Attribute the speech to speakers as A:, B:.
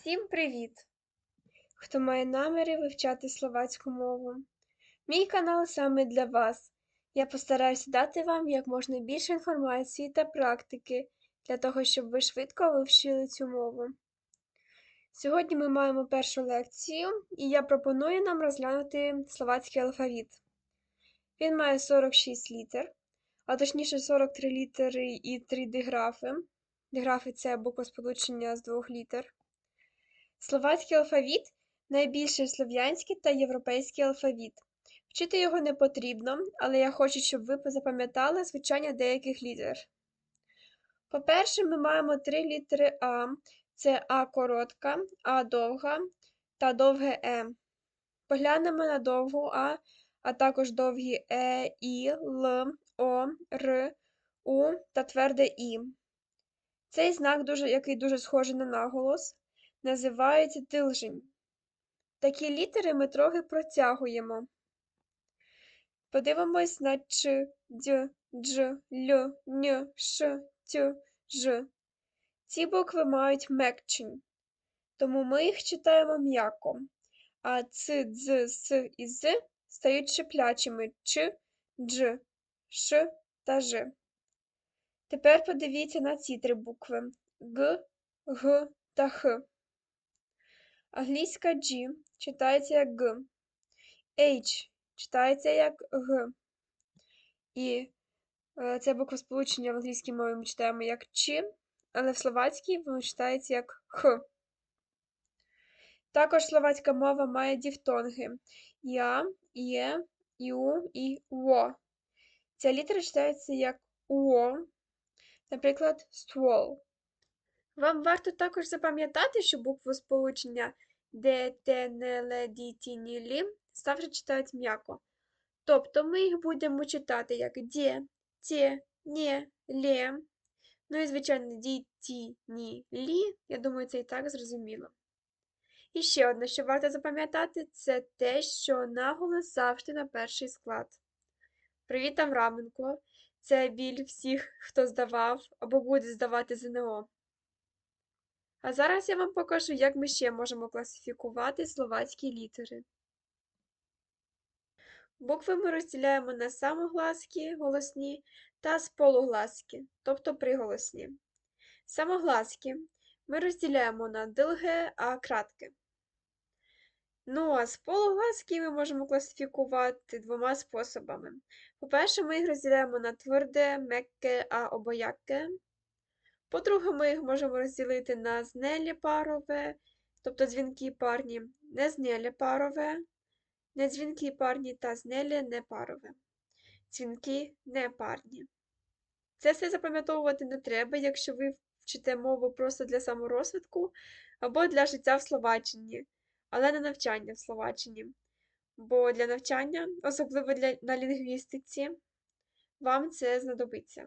A: Всім привіт! Хто має наміри вивчати словацьку мову. Мій канал саме для вас. Я постараюся дати вам як можна більше інформації та практики для того, щоб ви швидко вивчили цю мову. Сьогодні ми маємо першу лекцію, і я пропоную нам розглянути словацький алфавіт. Він має 46 літер, а точніше 43 літери і 3 диграфи. Диграфи це буквосполучення з двох літер. Словацький алфавіт найбільший слов'янський та європейський алфавіт. Вчити його не потрібно, але я хочу, щоб ви запам'ятали звучання деяких літер. По-перше, ми маємо три літери А: це А коротка, А довга та довге Е. Поглянемо на довгу А, а також довгі Е, І, Л, О, Р, У та тверде І. Цей знак, дуже, який дуже схожий на наголос, називається тилжень. Такі літери ми трохи протягуємо. Подивимось на Ч, Дь, Дж, Л, Н, Ш, Т, Ж. Ці букви мають мекчень, тому ми їх читаємо м'яко, а Ц, Дз, С і З стають шиплячими Ч, Дж, Ш та Ж. Тепер подивіться на ці три букви Г, Г та Х. Англійська G читається як Г, H читається як Г. І е, це буквосполучення в англійській мові ми читаємо як Ч, але в словацькій воно читається як Х. Також словацька мова має дифтонги Я, Є, Ю і Во. Ця літера читається як УО, наприклад, ствол. Вам варто також запам'ятати, що букву сполучення Д, Т, Н, Л, Д, Т, Н, Л ставши читають м'яко. Тобто ми їх будемо читати як Д, Т, Н, Л. Ну і, звичайно, Д, Т, Н, Лі. Я думаю, це і так зрозуміло. І ще одне, що варто запам'ятати, це те, що наголос завжди на перший склад. Привіт, Авраменко! Це біль всіх, хто здавав або буде здавати ЗНО. А зараз я вам покажу, як ми ще можемо класифікувати словацькі літери. Букви ми розділяємо на самогласки голосні та сполугласки, тобто приголосні. Самогласки ми розділяємо на довге, а кратке. Ну, а сполугласки ми можемо класифікувати двома способами. По-перше, ми їх розділяємо на тверде, мекке, а обояке. По-друге, ми їх можемо розділити на знелі парове, тобто дзвінки парні, незнелі парове, недзвінки парні та знелі непарове. Дзвінки непарні. Це все запам'ятовувати не треба, якщо ви вчите мову просто для саморозвитку або для життя в Словаччині, але не навчання в Словаччині. Бо для навчання, особливо для, на лінгвістиці, вам це знадобиться.